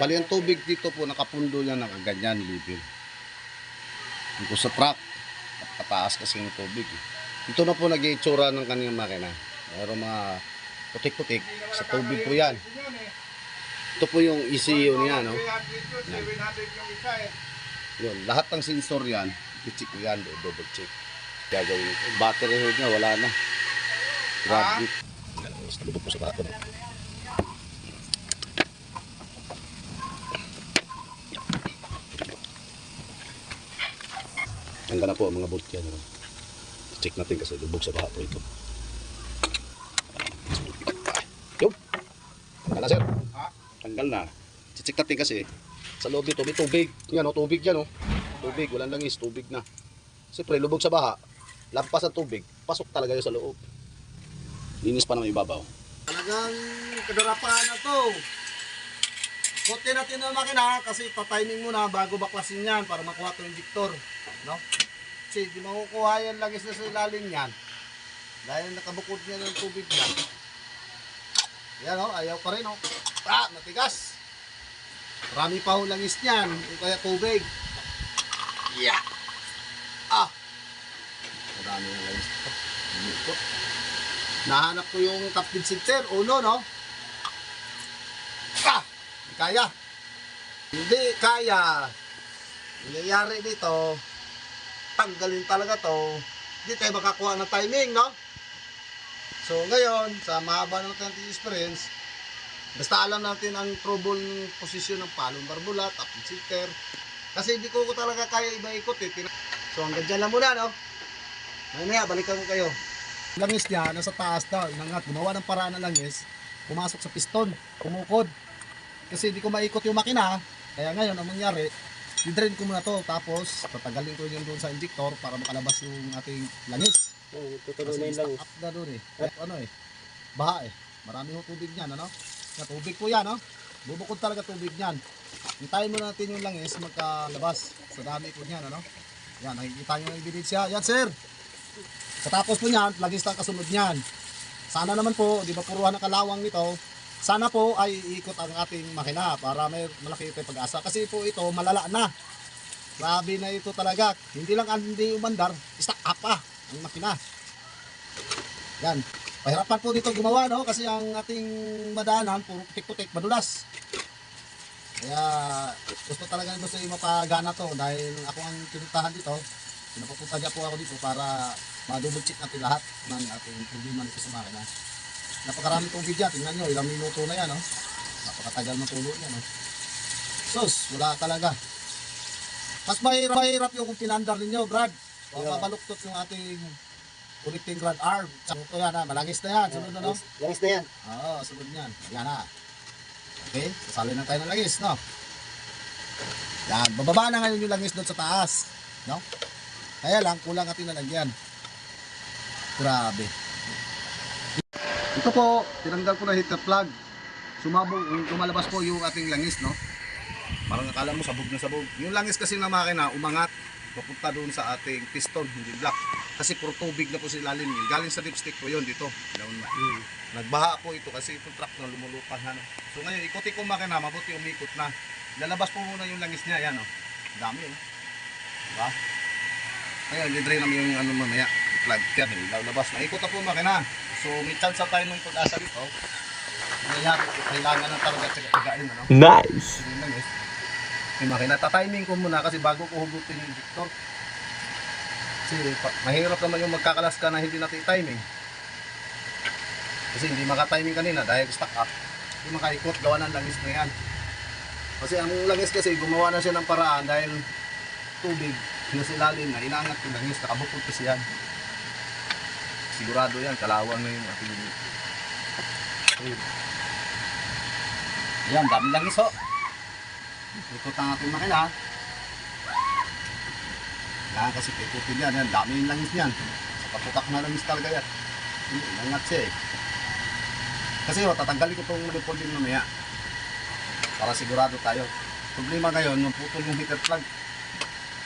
Bali ang tubig dito po, nakapundo yan, nakaganyan, level. Dito sa truck, napakataas kasi yung tubig. eh. Ito na po nag-iitsura ng kanyang makina. Meron mga putik-putik sa tubig po yan. Ito po yung ECU niya, no? Yun, lahat ng sensor yan, i-check ko yan, do- double check. Gagawin ko. Battery niya, wala na. Grabe. Lubog po sa bato. Hanggang na po ang mga bolt yan. ano. Check natin kasi lubog sa baha po ito. Yung! Tanggal na sir. Tanggal na. Check natin kasi sa loob nito may tubig. Yan o, tubig yan o. Tubig, walang langis, tubig na. Siyempre, lubog sa baha. Lampas ang tubig, pasok talaga yun sa loob. Linis pa naman ibabaw. Talagang kadarapahan na to. Kote natin ang makina kasi tatiming muna bago baklasin yan para makuha ito yung injector. No? Kasi di makukuha yan langis na sa ilalim yan. Dahil nakabukod niya ng tubig niya. Yan o, ayaw pa rin o. Ah, matigas. Marami pa ho langis niyan, o kaya tubig. Yeah. Ah. Marami ng langis. Nahanap ko yung captain center, uno, no? Ah! Kaya. Hindi kaya. Nangyayari dito, tanggalin talaga to. Hindi tayo makakuha ng timing, no? So ngayon, sa mahaba ng ating experience, basta alam natin ang trouble position ng palong barbula, captain center. Kasi hindi ko, ko talaga kaya iba ikot eh. So hanggang dyan lang muna, no? Mamaya, balikan ko kayo langis niya nasa taas daw inangat gumawa ng paraan ng langis pumasok sa piston kumukod kasi hindi ko maikot yung makina kaya ngayon ang mangyari i-drain ko muna to tapos tatagalin ko yun doon sa injector para makalabas yung ating langis. Oo, kasi tutuloy lang. stock up na doon eh. Kaya ano eh baha eh. Marami yung tubig niyan ano? Na tubig po yan no? Bubukod talaga tubig niyan. Hintayin muna natin yung langis magkalabas sa dami po niyan ano? Yan nakikita nyo yung ebidensya. Yan sir! Katapos po niyan, lagis ang kasunod niyan. Sana naman po, di ba puruhan ng kalawang nito, sana po ay ikot ang ating makina para may malaki ito pag-asa. Kasi po ito, malala na. Grabe na ito talaga. Hindi lang ang hindi umandar, stock up pa ang makina. Yan. Pahirapan po dito gumawa, no? Kasi ang ating madaanan, puro putik-putik, madulas. Kaya gusto talaga gusto yung mapagana to dahil ako ang pinuntahan dito. Pinapapunta po ako dito para ma-double check natin lahat ng ating problema nito sa makina. Napakarami tubig dyan. Tingnan nyo, ilang minuto na yan. Oh. Napakatagal ng tulo niya. No? Sus, wala talaga. Mas mahirap, mahirap yung kung pinandar ninyo, Brad. O Yeah. mabaluktot yung ating connecting rod arm. Ito yan, ha? malagis na yan. Sunod na, no? Langis na yan. Oo, sunod yan. Yan na. Okay, sasali na tayo ng langis, no? Yan, bababa na ngayon yung langis doon sa taas. No? Kaya lang, kulang ating nalagyan. Grabe. Ito po, tinanggal ko na heater plug. Sumabog, yung lumalabas po yung ating langis, no? Parang akala mo sabog na sabog. Yung langis kasi na makina, umangat. Papunta doon sa ating piston, hindi block. Kasi puro tubig na po sa ilalim. yun. Galing sa dipstick po yun dito. Down na. Nagbaha po ito kasi itong truck na lumulupan. Ano. So ngayon, ikuti ko makina, mabuti umikot na. Lalabas po muna yung langis niya, yan o. Dami o. Diba? Ngayon, lidrain namin yung ano mamaya. Plug eh. lalabas na. Ikot na po makina. So may chance na tayo ng pag-asa dito. Nangyayari, kailangan ng talaga tsagain, ano. Nice. Yung langis. Yung makina, tatiming ko muna kasi bago ko hugutin yung injector. Kasi mahirap naman yung magkakalas ka na hindi natin timing. Kasi hindi maka-timing kanina dahil stuck up. Hindi makaikot, gawa ng langis na yan. Kasi ang langis kasi gumawa na siya ng paraan dahil tubig nasa ilalim na inaangat yung langis, nakabukod kasi yan. Sigurado yan, kalawang na yung ating Ayun. Yan, dami langis ho. Ikot ang ating makina. Kailangan kasi ikutin yan. Yan, dami yung langis niyan. Sa patutak na langis talaga yan. Langat siya eh. Kasi oh, tatanggalin ko itong manipol din mamaya. Para sigurado tayo. Problema ngayon, yung putol yung heater plug.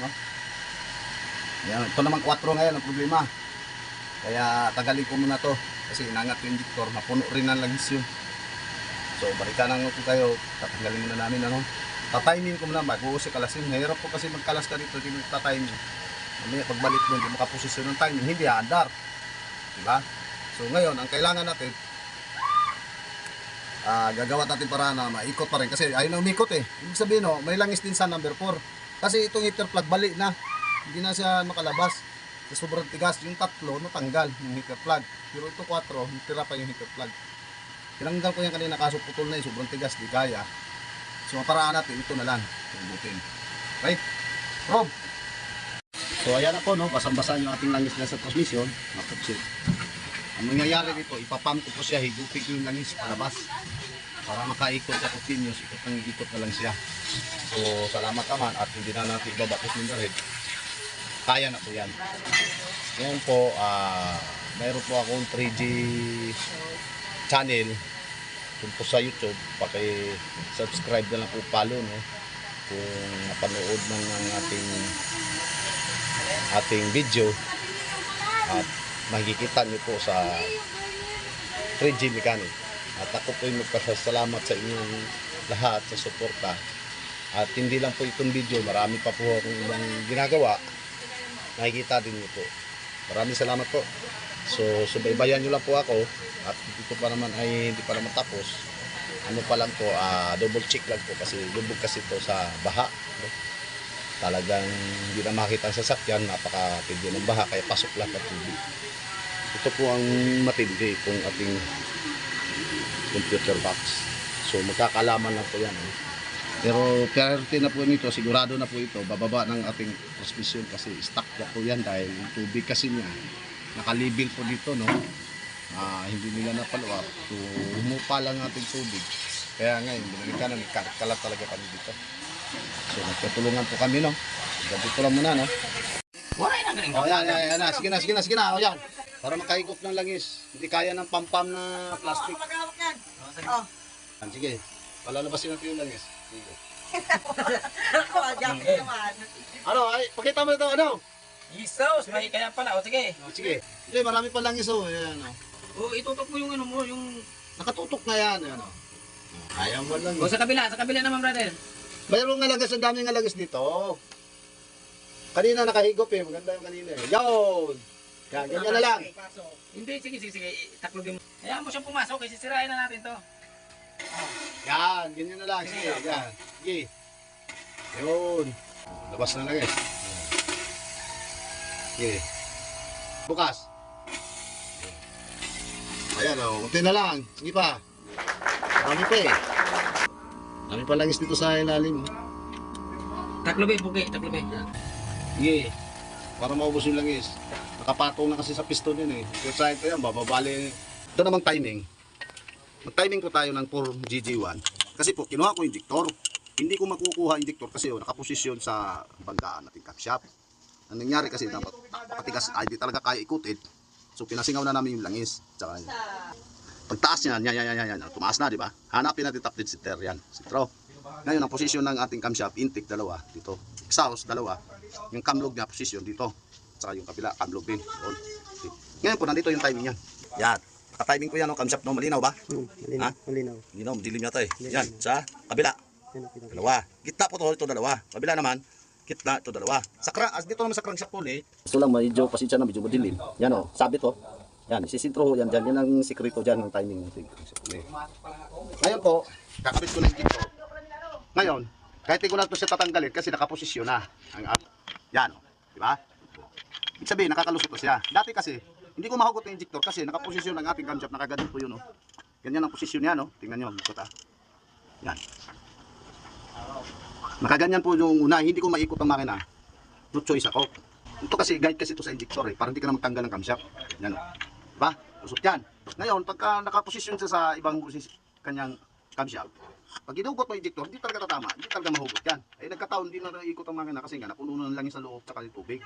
No? Yan, ito naman 4 ngayon ang problema. Kaya tagalin ko muna to. Kasi inangat yung injector, mapuno rin ang langis yun. So balikan lang po kayo. Tatanggalin muna namin, ano. Tatiming ko muna, mag-uusik kalasin. Mahirap po kasi magkalas ka dito, hindi mo tatiming. Mamaya pagbalik mo, hindi mo kaposisyon ng timing, hindi aandar. Diba? So, ngayon, ang kailangan natin, ah gagawa natin para na maikot pa rin. Kasi ayaw na umikot eh. Ibig sabihin, no, may langis din sa number 4. Kasi itong heater plug, bali na. Hindi na siya makalabas. Sa sobrang tigas, yung tatlo, natanggal yung heater plug. Pero ito 4, tira pa yung heater plug. Tinanggal ko yan kanina kaso putol na yung sobrang tigas, di kaya. So ang paraan natin, ito na lang. Tubutin. Right? Rob! So ayan na po, no? basang-basa yung ating langis na sa transmission. Naputsit. Ang mangyayari dito, ipapump ko po siya, higupin ko yung langis palabas. Para makaikot sa continuous, ikot ng ikot na lang siya. So salamat naman at hindi na natin ibabatos ng red. Kaya na po yan. Ngayon po, ah mayroon po akong 3G channel kung po sa YouTube, paki-subscribe na lang po follow no. Kung napanood ng ang ating ating video at makikita niyo po sa 3G Mechanic. At ako po ay magpasalamat sa inyong lahat sa suporta. At hindi lang po itong video, marami pa po akong ibang ginagawa. Nakikita din niyo po. Maraming salamat po. So, subaybayan nyo lang po ako at dito pa naman ay hindi pa naman tapos. Ano pa lang po, ah, double check lang po kasi lubog kasi ito sa baha. No? Talagang hindi na makita ang sasakyan, napakatindi ng baha kaya pasok lang ang tubig. Ito po ang matindi itong ating computer box. So magkakalaman lang po yan. eh. Pero priority na po nito, sigurado na po ito, bababa ng ating transmission kasi stuck na po yan dahil yung tubig kasi niya nakalibil po dito no? Ah, hindi nila na-follow up so humupa lang ang ating tubig. Kaya ngayon binalikan na nagkakalat talaga kami dito. So nagtutulungan po kami no? Dito lang muna no? Wala na galing. oh yan yan yan. Na. sige na sige na sige na. Oh yan. Para makaikot ng langis. Hindi kaya ng pampam na plastic. Yan, sige. Palalabasin natin yung langis sige. ano ay pakita mo ito ano Jesus, may kaya pala. O sige. oh, sige sige marami pa langis oh yan oh O itutok mo yung ano mo, yung... nakatutok na yan oh ayaw mo lang O sa kabila, sa kabila naman brother. Mayroong nga lagas, ang daming nga lagas dito. Kanina nakahigop eh, maganda yung kanina eh. Yun! Yan, ganyan na lang. Hindi, sige, sige, sige. Taklogin mo. Hayaan mo siyang pumasok kasi sirain na natin to. Yan, ganyan na lang. Sige, yan. Sige. Yun. Labas na lang eh. Sige. Bukas. Ayan o, oh, unti na lang. Sige pa. Marami pa eh. Marami pa langis dito sa ilalim. oh. Taklobe, buki, taklobe. Sige. Para maubos yung langis. Nakapatong na kasi sa piston yun eh. Kaya sa ito yan, bababali. Ito namang timing. Mag-timing ko tayo ng 4GG1. Kasi po, kinuha ko yung injector. Hindi ko makukuha yung injector kasi oh, nakaposisyon sa banggaan nating camshaft. Ang nangyari kasi dapat napakatigas, ay di talaga kaya ikutin. So pinasingaw na namin yung langis. Tsaka. Pagtaas niyan, yan, yan, yan, yan. Tumaas na, di ba? Hanapin natin top dead sitter yan. Sitro. Ngayon, ang posisyon ng ating camshaft, intake dalawa, dito. Exhaust, dalawa. Yung camlog niya, posisyon dito. Saka yung kabila, camlog din. Ngayon po, nandito yung timing yan. Yan. Naka-timing ko yan, no, camshaft, no? Malinaw ba? Hmm, malinaw. Ha? Malinaw. Malinaw, madilim yata eh. Yan, sa kabila. Yan Dalawa. Gitna po to, ito dalawa. Kabila naman, gitna, ito dalawa. Sa kra, as dito naman sa crankshaft po eh. Gusto lang, medyo pasensya na, medyo madilim. Yan o, sabi to. Yan, isisintro ho yan dyan. Yan ang sikreto dyan ng timing natin. Ngayon po, kakabit ko na yung dito. Ngayon, kahit hindi ko na ito siya tatanggalin kasi nakaposisyon na. Ang up. Yan o, di ba? Ibig sabihin, nakakalusot na siya. Dati kasi, hindi ko mahugot ng injector kasi nakaposisyon ang ating camshaft. Nakaganon po yun o. Ganyan ang posisyon niya no. Tingnan nyo, ikot ah. Yan. Nakaganyan po yung una, hindi ko maikot ang makina. No choice ako. Ito kasi, guide kasi ito sa injector eh, para hindi ka na magtanggal ng camshaft. Yan o. Diba? Usot yan. Ngayon, pagka nakaposisyon siya sa ibang kanyang camshaft, pag ginugot mo injector, hindi talaga tatama, hindi talaga mahugot yan. Eh nagkataon, hindi na naikot ang makina kasi nga napuno na lang sa loob tsaka yung tubig.